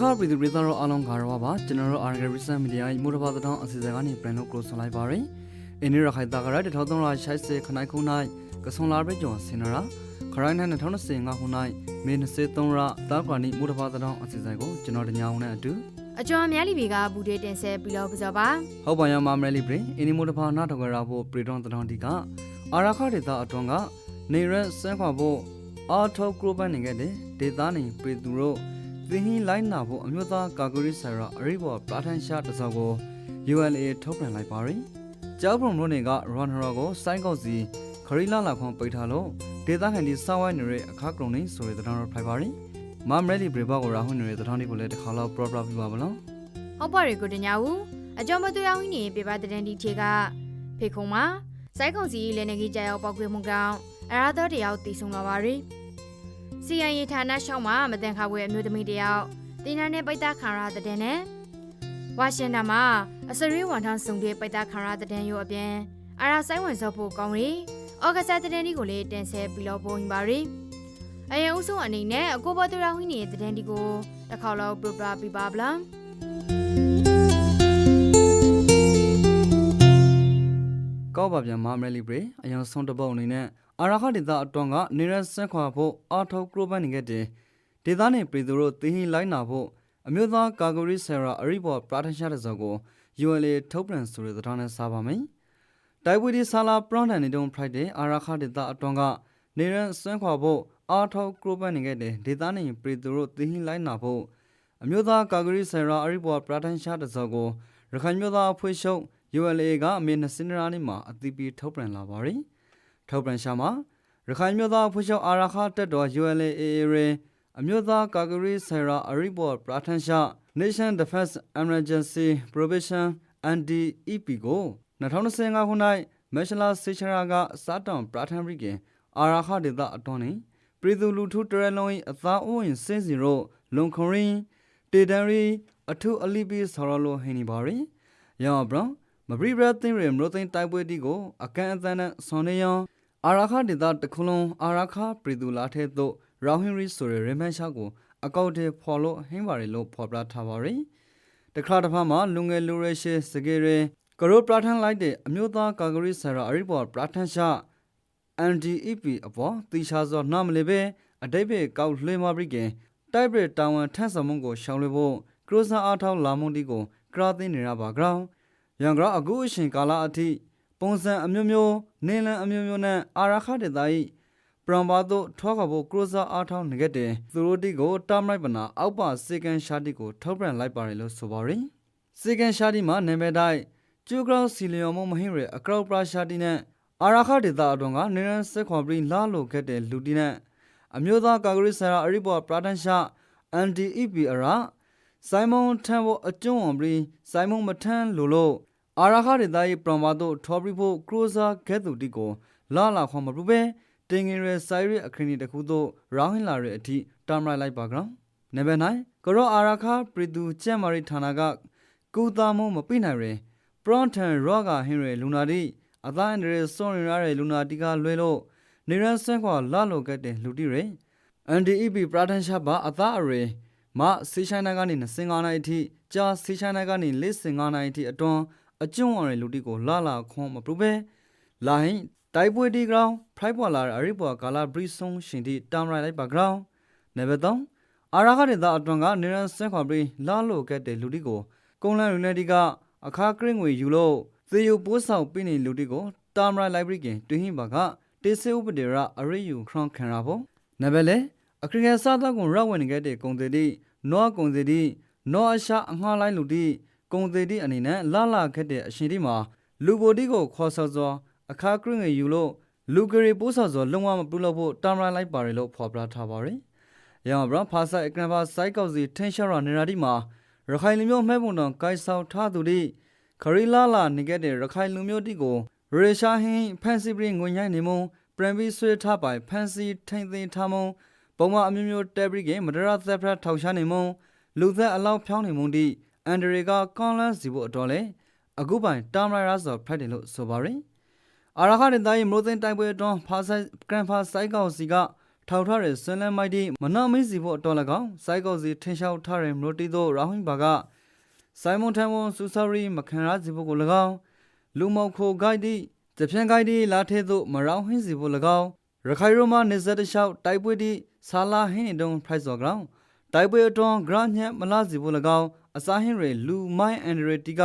ခပြည်သူပြည်သားတို့အားလုံးကာရောပါကျွန်တော်တို့ RG Research Media ရဲ့မူတဘာသတောင်းအစီအစဉ်ကနေပြန်လို့ကိုဆွန်လိုက်ပါရယ်အင်းရခိုင်တာကရတဲ့1360ခနိုင်ခုနိုင်ကဆုံလာပဲကျော်စင်နရာခရိုင်းနဲ့2025ခုနိုင်မေ23ရတာကွာနီမူတဘာသတောင်းအစီအစဉ်ကိုကျွန်တော်တညာအောင်နဲ့အတူအကျော်မြလီဘီကဘူဒေတင်ဆက်ပြီးတော့ပစောပါဟုတ်ပါရမမရလီပရင်အင်းမူတဘာနာတော်ကရာဖို့ပရီတွန်သတောင်းဒီကအာရခဒေတာအတွန်းကနေရက်ဆန်းခွာဖို့အာထောကရိုပန်နေခဲ့တဲ့ဒေတာနေပရီသူတို့ သင်ဟင်းလိုက်နာဖို့အမျိုးသားကာကွယ်ရေးဆရာအရိဘောပရာထန်ရှာတစောကို ULA ထုတ်ပြန်လိုက်ပါရယ်ကျောက်ပုံတို့နေကရွန်ဟရာကိုစိုင်းကောက်စီခရီလာလာခွန်ပိတ်ထားလို့ဒေတာခန်ဒီစောင်းဝိုင်းနေတဲ့အခါကရုံနေဆိုတဲ့တောင်းတော့ဖိုက်ပါရယ်မမရလီပရီဘောကိုရာဟွန်းနေတဲ့တောင်းဒီကိုလည်းတစ်ခါတော့ pro pro ပြပါမလားဟုတ်ပါရီကိုတညာဦးအကျော်မတူရောင်းနေပြပတဲ့တန်ဒီချေကဖေခုံမှာစိုက်ကုံစီလည်းနေကြီးကြရောက်ပောက်ကွေးမှုကောင်အရာတော်တယောက်တည်ဆုံလာပါရီစီယ န်ရီဌာနရှောင်းမှာမတန်ခါဝဲအမျိုးသမီးတယောက်တင်းနာနဲ့ပိတ်သားခံရတဲ့တဲ့နဲ့ဝါရှင်တန်မှာအစရီဝန်ထမ်းစုံတဲ့ပိတ်သားခံရတဲ့တဲ့ရုပ်အပြင်အရာဆိုင်ဝင်စောဖို့ကောင်းရီအော်ဂစတာတဲ့တဲ့ဒီကိုလည်းတင်ဆက်ပြီးတော့ပုံပါရီအရင်ဦးဆုံးအနေနဲ့အကိုဘတူရောင်းဟင်းနေတဲ့တဲ့ဒီကိုတစ်ခါတော့ပြပပြပါဗလားကောက်ပါပြန်မမရလီပရီအရင်ဆုံးတပုတ်အနေနဲ့ အာရခဒေတာအတွန်းကနေရဆက်ခွာဖို့အာထောကရိုပန်နေခဲ့တဲ့ဒေတာနေပြည်သူတို့သင်ဟင်းလိုက်နာဖို့အမျိုးသားကာကွယ်ရေးဆရာအရိဘောပရာထန်ရှာတဲ့ဇော်ကို ULA ထုတ်ပြန်ဆိုတဲ့တောင်းနဲ့စားပါမယ်။တိုက်ပွဲဒီဆာလာပရွန်တန်နေတုံဖရိုက်တဲ့အာရခဒေတာအတွန်းကနေရဆန်းခွာဖို့အာထောကရိုပန်နေခဲ့တဲ့ဒေတာနေပြည်သူတို့သင်ဟင်းလိုက်နာဖို့အမျိုးသားကာကွယ်ရေးဆရာအရိဘောပရာထန်ရှာတဲ့ဇော်ကိုရခိုင်မျိုးသားအဖွဲ့ချုပ် ULA ကအမေ20နှစ်ရာနေမှာအသီးပြီးထုတ်ပြန်လာပါရယ် ထုတ်ပြန်ရှာမှာရခိုင်မျိုးသားဖွဲ့ချုပ်အာရခတက်တော် ULA AA အမျိုးသားကာကွယ်ရေးဆိုင်ရာအရိဘော်ပရာထန်ရှာ Nation Defense Emergency Provision NDEP ကို2025ခုနှစ်မက်ရှလာစေချရာကစားတောင်ပရာထန်ရိကင်အာရခဒေတာအတွန်းနေပြည်သူလူထုတရလုံး၏အသားအိုးရင်စင်းစီရောလုံခရင်တေတန်ရီအထုအလိပီဆော်ရလိုဟင်းနေပါရယ်ရောင်ဘရောင်မဘရီဘရသင်းရမလို့သိန်းတိုက်ပွဲတီကိုအကန်အသန်းနဲ့ဆွန်နေယံ အာရခဒေတာတခုလုံးအာရခပြည်သူလာထဲသို့ရောင်ဟင်ရီဆိုရယ်ရမန်ရှာကိုအကောက်တေဖော်လို့ဟင်းပါရီလို့ဖော်ပြထားပါရယ်တခါတစ်ဖက်မှာလူငယ်လူရဲရှိစကေရဲကရိုပရာထန်လိုက်တဲ့အမျိုးသားကာဂရီဆရာအရိဘော်ပရာထန်ရှာ NDEP အပေါ်တီချာစောနာမလေးပဲအတိတ်ပဲကောက်လွှဲမပရိကင်တိုက်ပြတာဝန်ထန့်ဆောင်မှုကိုရှောင်လွှဲဖို့ကရိုဆာအားထောက်လာမှုတီကိုကရာသိနေရပါကြောင်းရန်ကရာအခုအချိန်ကာလအထိ ပုံစံအမျိုးမျိုးနေလန်အမျိုးမျိုးနဲ့အာရခဒေသ၏ပရံဘာတို့ထောက်ကဖို့ကရိုဆာအားထောက်နေခဲ့တဲ့သူတို့တီကိုတားမလိုက်ပနာအောက်ပါစေကန်ရှာတီကိုထောက်ပြန်လိုက်ပါတယ်လို့ဆိုပါရယ်စေကန်ရှာတီမှာနာမည်တိုင်းကျူဂရောစီလီယိုမမဟင်းရအကရောပရာရှာတီနဲ့အာရခဒေတာအတွန်းကနေရန်ဆက်ခွန်ပြီးလာလိုခဲ့တဲ့လူတီနဲ့အမျိုးသားကာဂရိဆရာအရိဘောပရာဒန်ရှာ NDEP အရာစိုင်းမုံထန်ဖို့အကျွန်းအောင်ပြီးစိုင်းမုံမထန်လိုလို့ အာရခဒေတာရဲ့ပရမဘာတို့ထော်ပြီးဖို့ကရိုဇာကဲသူတီကိုလာလာခွန်မပူပဲတင်ငင်ရဆိုင်ရအခရင်တခုတို့ရောင်းဟင်လာရဲ့အထိတာမလိုက်ပါကောင်နေပဲနိုင်ကရောအာရခပြည်သူကျက်မာရီဌာနကကူတာမုံမပြနိုင်ရယ်ပရွန်ထန်ရောဂါဟင်ရယ်လူနာတီအသားအန္တရာယ်စွန့်ရရတဲ့လူနာတီကလွဲလို့နေရန်ဆန်းခွာလာလိုခဲ့တဲ့လူတီတွေ NDEP ပရာဒန်ရှာပါအသားအရေမဆေးချိုင်းနာကနေ25နိုင်အထိကြာဆေးချိုင်းနာကနေ45နိုင်အထိအတွန်း အကျွန်းဝရလူတီကိုလာလာခွန်မပရူပဲလာဟင်တိုက်ပွဲတီဂရောင်းဖရိုက်ပွာလာအရိပွာကာလာဘရီဆုံရှင်တီတမ်ရိုင်လိုက်ပါဂရောင်းနေဘတော့အာရာခတဲ့သားအတွန်းကနေရန်ဆန်းခွာပြီးလာလိုခဲ့တဲ့လူတီကိုကုန်းလန်ယူနိုက်တီကအခါကရင်ငွေယူလို့သေယိုပိုးဆောင်ပြနေလူတီကိုတာမရာလိုက်ဘရီကင်တွင်းဟင်းပါကတေဆေဥပဒေရာအရိယူခရန်ခံရဖို့နဘလေအခရိယစာသားကွန်ရောက်ဝင်ခဲ့တဲ့ကုံသေးတိနောကုံသေးတိနောအရှာအငှားလိုက်လူတီ ကုံသေးတိအနေနဲ့လာလာခဲ့တဲ့အရှင်တိမှာလူဘိုတီကိုခေါ်ဆော်စောအခါကရင်ငွေယူလို့လူဂရီပိုးဆော်စောလုံးဝမပြုလုပ်ဖို့တာမရာလိုက်ပါတယ်လို့ဖော်ပြထားပါတယ်။ရောင်ဘရဖာဆိုင်အကရဘာစိုက်ကောက်စီထင်းရှာရနေရာဒီမှာရခိုင်လူမျိုးမှဲပုံတော်ကိုက်ဆောက်ထားသူတိခရီလာလာနေခဲ့တဲ့ရခိုင်လူမျိုးတိကိုရေရှာဟင်းဖန်စီပရင်ငွေညိုင်းနေမုံပရန်ဘီဆွေထားပိုင်ဖန်စီထိန်သိမ်းထားမုံပုံမအမျိုးမျိုးတဲဘရီကမဒရာသက်ဖရထောက်ရှားနေမုံလူသက်အလောက်ဖြောင်းနေမုံတိ အန်ဒရီကကွန်လန်စီဖို့အတော်လဲအခုပိုင်တာမရာဆိုဖရက်တယ်လို့ဆိုပါရယ်အာရခတဲ့တိုင်းမလို့သိန်းတိုက်ပွဲအတွန်းဖာဆိုင်ဂရန်ဖာဆိုင်ကောက်စီကထောက်ထားတဲ့ဆွန်လန်မိုက်တီမနာမင်းစီဖို့အတော်၎င်းစိုက်ကောက်စီထင်လျှောက်ထားတဲ့မလို့တီတို့ရာဟွန်ဘာကစိုင်မွန်ထန်ဝန်စူဆာရီမခံရစီဖို့ကို၎င်းလူမောက်ခိုဂိုက်တီတပြန်ဂိုက်တီလာထဲသို့မရောင်းဟင်းစီဖို့၎င်းရခိုင်ရိုမာနေဇက်တလျှောက်တိုက်ပွဲတီဆာလာဟင်းနေတုံဖရိုက်စော်ကောင်တိုက်ပွဲအတွန်းဂရညက်မလာစီဖို့၎င်း အစာဟင်းတွေလူမိုင်းအန်ဒရတီက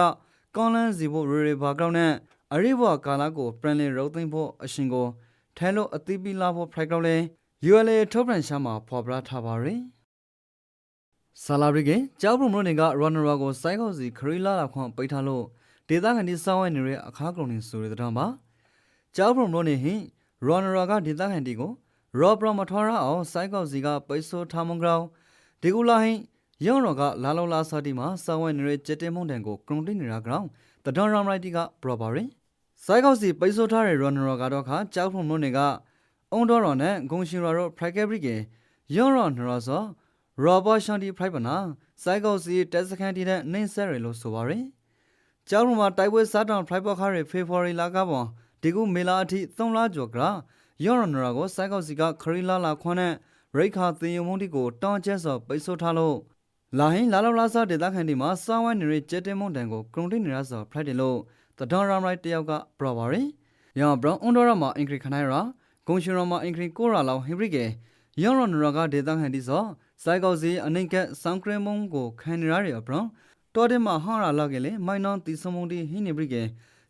ကောင်းလန်းစီဖို့ရေရေဘာကောင်းနဲ့အရိဘွာကာလာကိုပရန်လင်ရိုသိမ့်ဖို့အရှင်ကိုထဲလို့အသီးပီလာဖို့ဖရိုက်ကောက်လဲ ULA ထုတ်ပြန်ရှာမှာဖော်ပြထားပါရယ်ဆာလာရီကကြောက်ဘုံမလို့နေကရန်နရာကိုစိုက်ကောက်စီခရီလာလာခွန်ပိတ်ထားလို့ဒေသခံဒီစောင်းဝဲနေတဲ့အခါကုန်နေဆိုတဲ့တောင်ပါကြောက်ဘုံမလို့နေဟင်ရန်နရာကဒေသခံဒီကိုရော့ပရမထွားရအောင်စိုက်ကောက်စီကပိတ်ဆိုးထားမုံကောင်ဒီကူလာဟင် ရောင်ရောကလာလောလာစာတီမှာစောင်းဝဲနေတဲ့ကြက်တဲမုန်တန်ကိုကရုံတိနေတာကောင်တဒွန်ရမ်ရိုက်တီကပရောပါရယ်စိုက်ကောက်စီပိတ်ဆိုးထားတဲ့ရန်နရာကတော့ခါကြောက်ဘုံမလို့နေကအုံတော်တော်နဲ့ဂုံရှင်ရတော့ဖရိုက်ကက်ဘရစ်ကေယောရောနရောစောရောဘရှန်တီဖရိုက်ပနာစိုက်ကောစီတက်စကန်တီတဲ့နင်းဆဲရလို့ဆိုပါရယ်ကျောင်းမှာတိုက်ပွဲစားတောင်ဖရိုက်ပေါ်ခါရဖေဖော်ဝါရီလကပေါ်ဒီကူမေလာအထိ3လကျော်ကယောရောနရောကိုစိုက်ကောစီကခရီလာလာခွန်းနဲ့ရိခါသင်ယုံမုန်းတီကိုတောင်းကျက်စောပိတ်ဆို့ထားလို့ လာဟင်းလာလောက်လာစားဒေသခံတီမှာစောင်းဝဲနေရကျက်တင်မုန်တန်ကိုကရုံတိနေရစောဖရိုက်တယ်လို့တဒွန်ရမ်ရိုက်တယောက်ကပရောပါရယ်ယောဘရောအွန်ဒေါ်ရမှာအင်္ဂရိခနိုင်ရာဂုံရှင်ရမအင်ခရင်ကိုရာလောင်ဟိဘရစ်ကေယောရနရကဒေတာဟန်ဒီစောစိုက်ကောက်စီအနိကက်ဆောင်းကရမုံကိုခံရရရပရန်တော်တယ်မဟာရာလောက်ကေလေမိုင်နွန်တီစမုံတီဟိနေဘရစ်ကေ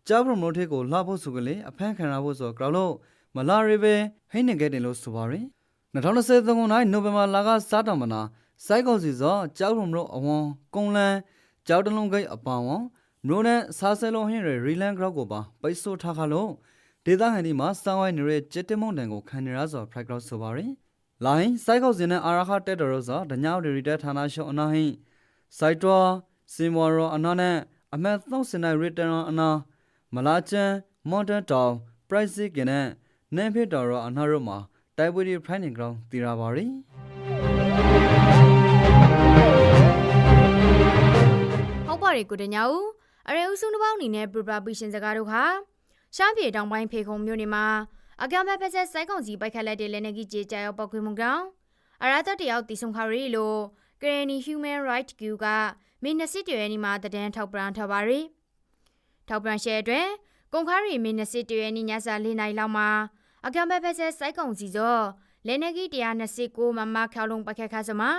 ကြောက်ပရမိုထေကိုလှဖို့ဆိုကလေးအဖမ်းခံရဖို့ဆိုကြောက်လို့မလာရီပဲဟိနေကဲတယ်လို့ဆိုပါရယ်2023ခုနှစ်နိုဝင်ဘာလကစားတော်မနာ စိုက်ကောက်စီစောကြောက်ပရမိုအဝန်ကုံလန်ကြောက်တလုံးဂိတ်အပဝန်မြို့နဲ့စားဆဲလုံးဟင်းရရီလန်ဂရော့ကိုပါပိတ်ဆို့ထားခါလို့ဒေသခံဒီမှာစောင်းဝိုင်းနေတဲ့ကျက်တမုန်တန်ကိုခံနေရဆိုဖရိုက်ကောက်ဆိုပါရယ်။လိုင်းစိုက်ကောက်စင်နဲ့အာရခတက်တော်ရောဆိုဒညောင်းရီတက်ဌာနရှောအနာဟိစိုက်တော်စင်ဝါရောအနာနဲ့အမတ်သောစင်နိုင်ရီတန်အနာမလာချန်မွန်တန်တောင်ပရိုက်စစ်ကနဲ့နန်ဖစ်တော်ရောအနာရောမှာတိုက်ပွဲဒီဖရိုင်နင်ဂရောင်းတည်ရပါရ ပါတယ်ကိုတညာဦးအရေဦးစုတစ်ပေါင်းအနေနဲ့ပရပပီရှင်စကားတို့ခါရှမ်းပြည်တောင်ပိုင်းဖေခုံမြို့နယ်မှာအကံဘက်ဖက်ဆက်စိုက်ကောင်စီပိုက်ခတ်လက်တဲ့လက်နေကြီးကြေကြရောက်ပောက်ခွေမှုကောင်အရာတော်တယောက်တီဆုံခါရီလို့ Granny Human Right Q ကမင်းနစစ်တရနီမှာတဒန်းထောက်ပံထားပါရီထောက်ပံရှဲအတွက်ကုန်ခါရီမင်းနစစ်တရနီညစာ၄နိုင်လောက်မှာအကံဘက်ဖက်ဆက်စိုက်ကောင်စီစောလက်နေကြီး129မမခေါလုံးပိုက်ခတ်ခါစမှာ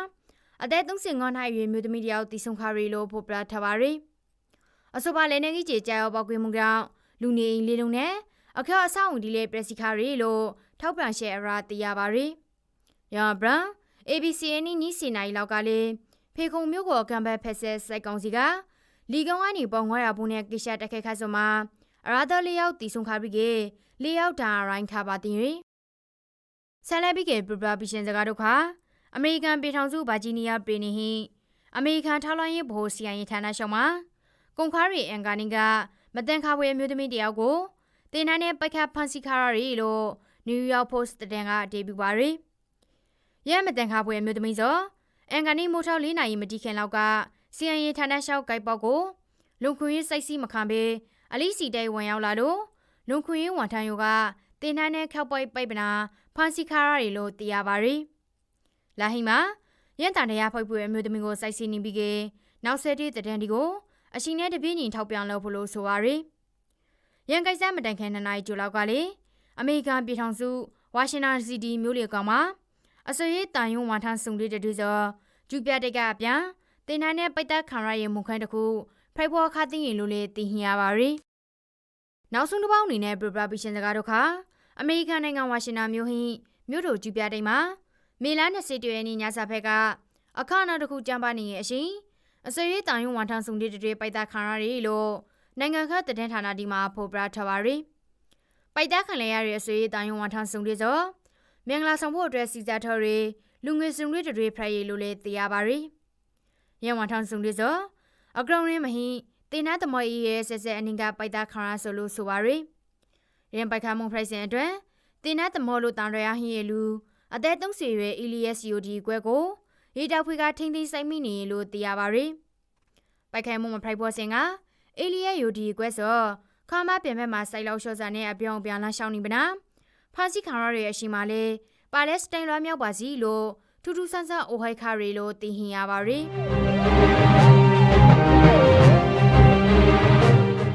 အသက်35နှစ်အရွယ်မျိုးသမီးတယောက်တီဆုံခါရီလို့ဖော်ပြထားပါရီအဆိုပါလက်နေကြီးကြေကြရောက်ပောက်ခွေမှုကောင်လူနေအိမ်လေးလုံးနဲ့အခက်အဆောက်အုံဒီလေပရက်စီခါရီလို့ထောက်ပံ့ရှယ်အရာသိရပါရီ။ရဘရန် ABC နီနီစီနိုင်လောက်ကလေးဖေခုံမျိုးကိုကံဘက်ဖက်ဆက်စိုက်ကောင်စီကလီကောင်ကနေပေါ900ဘူးနဲ့ကိရှာတက်ခဲခတ်စမှာအရာတော်လေးယောက်တီဆုံခါရီကေလေးယောက်တာရိုင်းခါပါတင်ရီဆန်လက်ဘီကေပရပပီရှင်စကားတို့ခါ အမေရိကန်ပြည်ထောင်စုဗာဂျီးနီးယားပြည်နယ်ဟိအမေရိကန်ထောက်လိုင်းရေးဗဟိုစီအိုင်ဌာနရှောင်းမှာကုန်ခါရီအန်ကာနင်ကမတန်ခါဝဲမျိုးသမီးတယောက်ကိုတင်နိုင်တဲ့ပိုက်ခတ်ဖန်စီခါရီလို့ New York Post တန်ကဒေဘီပါရီရဲမတန်ခါဝဲမျိုးသမီးစောအန်ကာနီမိုထောက်လေးနိုင်မတီခင်လောက်ကစီအန်ရီဌာနရှောက်ကိုက်ပေါက်ကိုလုံခွေးစိုက်စီမခံပေအလီစီတဲဝင်ရောက်လာလို့လုံခွေးဝန်ထမ်းယောကတင်နိုင်တဲ့ခောက်ပိုက်ပိတ်ပနာဖန်စီခါရီလို့သိရပါရီ လာဟိမာရန်တန်တရားဖွက်ပွေအမျိုးသမီးကိုစိုက်စီနေပြီးကနောက်ဆက်တဲ့တန်ဒီကိုအရှင်နဲ့တပြင်းညီထောက်ပြောင်းလို့ဖို့လို့ဆိုပါရီရန်ကိစ္စမတိုင်ခင်နှစ်နိုင်ကျူလောက်ကလေအမေရိကန်ပြည်ထောင်စုဝါရှင်တန်စီတီမြို့လေကောင်မှာအစရေးတန်ယုံဝန်ထမ်းစုံလေးတူစောကျူပြတိတ်ကအပြန်တင်နိုင်တဲ့ပိတ်သက်ခံရရဲ့မုန်ခန်းတစ်ခုဖိုက်ဖော်ခါသိရင်လို့လေသိဟင်ရပါရီနောက်ဆုံးတစ်ပေါက်အနေနဲ့ပရပပီရှင်စကားတို့ခါအမေရိကန်နိုင်ငံဝါရှင်တန်မြို့ဟိမြို့တော်ကျူပြတိတ်မှာ မေလ20ရက်နေ့ညစာဖက်ကအခါနောက်တစ်ခုကြမ်းပါနေရဲ့အရှင်အစရေးတန်ယုံဝန်ထမ်းစုံလေးတွေပိုက်သက်ခံရရဲ့လို့နိုင်ငံခတ်တည်ဌာနဒီမှာဖော်ပြထားပါရီပိုက်သက်ခံရရဲ့အစရေးတန်ယုံဝန်ထမ်းစုံလေးစောမင်္ဂလာဆောင်ဖို့အတွက်စီစားထော်ရီလူငယ်စုံလေးတွေဖရရည်လို့လည်းသိရပါရီရန်ဝန်ထမ်းစုံလေးစောအကရုံရင်းမဟိတင်နာတမော်ဤရဲ့ဆက်ဆက်အနင်ကပိုက်သက်ခံရဆိုလို့ဆိုပါရီရင်ပိုက်ခါမုံဖရိုက်စင်အတွက်တင်နာတမော်လို့တန်ရရဟင်းရဲ့လူ အသက်30ရွယ် ELSCOD ကွဲကိုရေတောက်ဖွေကထိမ့်သိမ်းဆိုင်မိနေလို့သိရပါရီပိုက်ခဲမှုမဖရိုက်ဖို့စင်ကအေလီယယိုဒီကွဲစောခါမပြန်ဘက်မှာစိုက်လောက်လျှော့စာနဲ့အပြောင်းပြန်လာရှောင်းနေပနာဖာစီခံရရဲ့အရှိမလေးပါလက်စတိုင်းလွှမ်းမြောက်ပါစီလို့ထူးထူးဆန်းဆန်းအိုဟိုက်ခါရီလို့သိဟင်ရပါရီ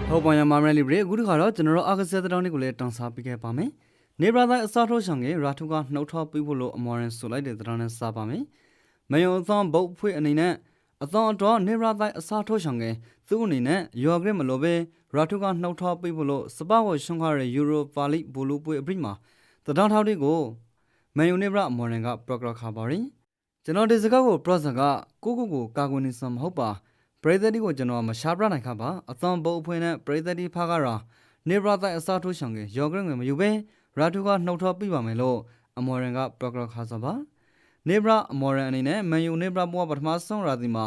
ဟုတ်ပါရမမရလီဘရေအခုတခါတော့ကျွန်တော်တို့အာကစားတဲ့တောင်းလေးကိုလည်းတန်းစားပေးခဲ့ပါမယ် နေဘရာသာအစားထိုးဆောင်ကရာထုကနှုတ်ထောပြီးဖို့လို့အမော်ရင်ဆိုလိုက်တဲ့တောင်းနဲ့စားပါမယ်မယုံအသောဘုတ်ဖွေအနေနဲ့အသောတော့နေဘရာသာအစားထိုးဆောင်ကသူ့အနေနဲ့ယောဂရမလို့ပဲရာထုကနှုတ်ထောပြီးဖို့လို့စပဝရှုံခါရဲ့ယူရိုပါလိဘူလူပွေအပရိမှာတတောင်းထောက်တွေကိုမယုံနေဘရာအမော်ရင်ကပရိုဂရခါပါရင်ကျွန်တော်ဒီစကားကိုပရော့ဆာကကိုကိုကိုကာကွယ်နေစမ်းမဟုတ်ပါပရိသတ်ဒီကိုကျွန်တော်မရှာပြနိုင်ခပါအသွံဘုတ်အဖွင့်နဲ့ပရိသတ်ဒီဖားကရာနေဘရတိုင်အစားထိုးဆောင်ကယောဂရငွေမယူပဲ ရာထူကနှုတ်ထောပြပါမယ်လို့အမော်ရန်ကပရိုဂရခါစပါနေဘရအမော်ရန်အနေနဲ့မန်ယူနေဘရဘောပထမဆုံးရာသီမှာ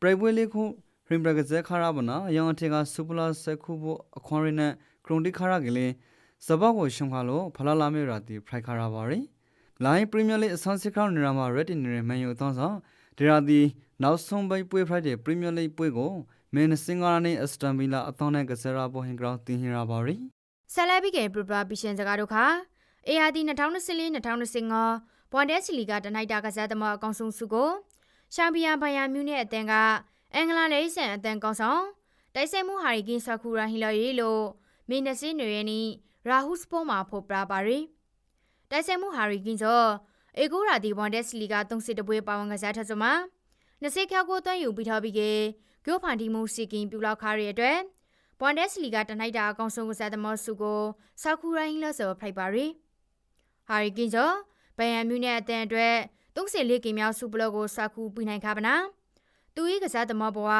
ပရိပွဲလေးခုရင်ဘရကဇက်ခါရဗနာယောင်အထက်ကစူပလာဆက်ခုဘအခွန်ရနဲ့ခရုန်တီခါရကလေးစပောက်ကိုရှုံခါလို့ဖလာလာမြေရာတီဖရိုက်ခါရပါရီလိုင်းပရီးမီးယားလိအဆန်းစစ်ခေါနေရာမှာရက်တင်နေတဲ့မန်ယူအသွန်းဆောင်ဒီရာတီနောက်ဆုံးပိတ်ပွဲဖရိုက်တဲ့ပရီးမီးယားလိပွဲကိုမင်းစင်ဂါနဲ့အစတန်ဗီလာအသွန်းနဲ့ကစားရပေါ်ဟင်ဂရောင်းတင်ဟင်ရပါရီ ဆက်လက်ပြီးကပရပပီရှင်စကားတို့ခါ ARD 2024-2025ဘွန်ဒက်စီလီကတနိုက်တာကစားသမားအကောင်ဆုံးစုကိုရှမ်ပီယံဘိုင်ယန်မြူးနဲ့အသင်းကအင်္ဂလန်လေးဆန်အသင်းကောင်းဆောင်တိုက်ဆိုင်မှုဟာရီကင်းဆာကူရာဟီလာရီလို့မင်းနစင်းနွေရနီရာဟုစပိုမှာဖော်ပြပါရီတိုက်ဆိုင်မှုဟာရီကင်းစောအေကိုရာဒီဘွန်ဒက်စီလီကသုံးစစ်တပွဲပါဝင်ကစားထစမှာနစစ်ခေါကိုတွန်းယူပြီးထားပြီးကဂိုဖန်တီမှုစီကင်ပြူလောက်ခါရီအတွက် ဘွန်ဒက်စီလီကတနိုက်တာအကောင်ဆုံးကစားသမားစုကိုဆာကူရာဟီလာဆိုဖိုက်ပါရီဟာရီကင်းစောဘိုင်ယန်မြူးနဲ့အသင်းအတွက်34ကင်မြောက်စုပလော့ကိုဆာကူပြီးနိုင်ခါပနာသူ၏ကစားသမားဘဝ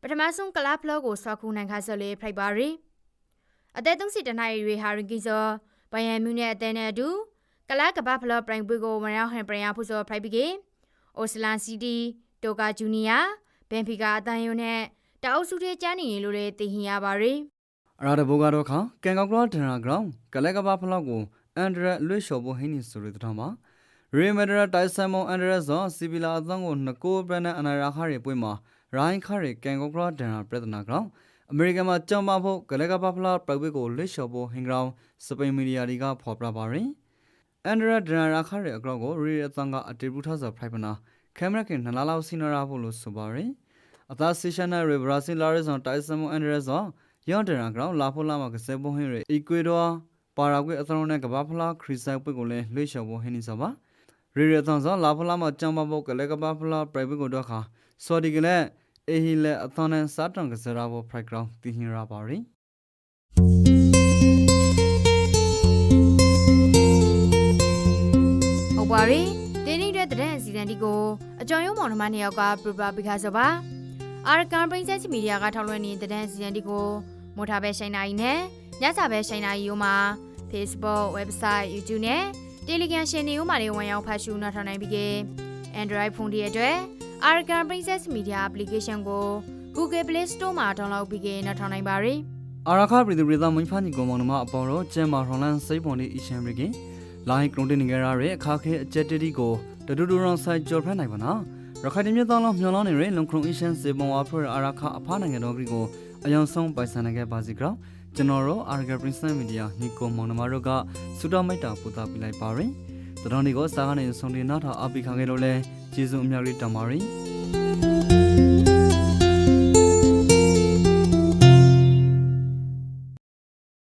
ပထမဆုံးကလပ်ဖလော့ကိုဆွာကူနိုင်ခါဆိုလေဖိုက်ပါရီအသက်30တနအရွယ်ဟာရီကီဆိုဘိုင်ယန်မြူးနဲ့အသင်းနဲ့အတူကလပ်ကပတ်ဖလော့ပရိုင်ပွေကိုဝင်ရောက်ဟန်ပရန်ဖူဆိုဖိုက်ပြီးကေအိုစလန်စီးတီတိုကာဂျူနီယာဘန်ဖီကာအသင်းယုံနဲ့ တအုပ်စုတွေကြားနေရလို့လေသိဟင်ရပါရီအရာတဘောကတော့ခါကန်ကောက်ကရဒန်ရာဂရောင်းကလက်ကဘာဖလောက်ကိုအန်ဒရလွှရှော်ဖို့ဟင်းနေဆိုရတဲ့တောင်းပါရီမဒရာတိုင်ဆမ်မွန်အန်ဒရဇောစီဗီလာအသန်းကိုနကိုဘရနန်အနာရာခါရီပွဲမှာရိုင်းခါရီကန်ကောက်ကရဒန်ရာပြဒနာဂရောင်းအမေရိကန်မှာကြောင်ပါဖို့ကလက်ကဘာဖလောက်ပြပွဲကိုလွှရှော်ဖို့ဟင်းဂရောင်းစပိန်မီဒီယာတွေကဖော်ပြပါရင်အန်ဒရာဒန်ရာခါရီအကောက်ကိုရီအသန်းကအတေဘူထားစာဖိုက်ပနာကင်မရာကင်နလာလောက်စီနရာဖို့လို့ဆိုပါရင် အသားစီရှနာရီဘရာဇီလာရီဇွန်တိုင်ဆမ်မွန်အန်ဒရဇောယောင်တရန်ကောင်လာဖိုလာမှာကစဲပုံဟင်းရအီကွေဒေါပါရာဂွေအသလုံးနဲ့ကဘာဖလာခရစ်ဆိုင်ပွေကိုလည်းလွှေ့ချော်ဖို့ဟင်းနေစပါရီရတန်စောလာဖိုလာမှာကြံပါဖို့ကလည်းကဘာဖလာပရိုက်ဘွေကိုတော့ခါစော်ဒီကလည်းအေဟီလေအသန်းနဲ့စားတန်ကစရာဖို့ဖရိုက်ဂရောင်းတည်ဟင်ရပါရီဟုတ်ပါရီတင်းနေတဲ့တဲ့စီဇန်ဒီကိုအကြောင်ရုံးမောင်နှမနှစ်ယောက်ကပရပပိခါဆိုပါ အာရကန်ပရိန်ဆက်မီဒီယာကထောက်လွှင့်နေတဲ့စီဇန်ဒီကိုမို့ထားပဲရှိုင်းနိုင်နဲ့ညစာပဲရှိုင်းနိုင်ရိုးမှာ Facebook website YouTube နဲ့ Telegram ရှင်နေဦးမှာတွေဝင်ရောက်ဖတ်ရှုနားထောင်နိုင်ပြီးက Android ဖုန်းတွေအတွက် Argan Princess Media application ကို Google Play Store မှာ download ပြီးကနားထောင်နိုင်ပါရီအာရခပရိသူပြည်သားမွန်ဖာနီကောမောင်နမအပေါ်တော့ကျဲမာဟွန်လန်စိတ်ပေါ်နေအီရှန်ရီကင်လိုင်းကရုံတင်နေကြရတဲ့အခါခဲအကျက်တတီကိုတတူတူရောင်ဆိုင်ကြော်ဖက်နိုင်ပါနာ ရခိုင်ပြည်သားလုံးမျောလောင်းနေတဲ့လုံခရုံအီရှန်စေပုံဝါဖော်အာရခအဖားနိုင်ငံတော်ကကိုအယောင်ဆုံးပိုင်ဆိုင်နိုင်ခဲ့ပါစီကြောင်းကျွန်တော်တို့ Arga Princess Media ညီကိုမောင်နှမတို့ကစုတော်မိတ်တာပူတာပြလိုက်ပါရင်တတော်ဒီကိုစားကနေဆုံးတင်နောက်ထပ်အပိခံခဲ့လို့လဲကျေးဇူးအများကြီးတင်ပါရစေ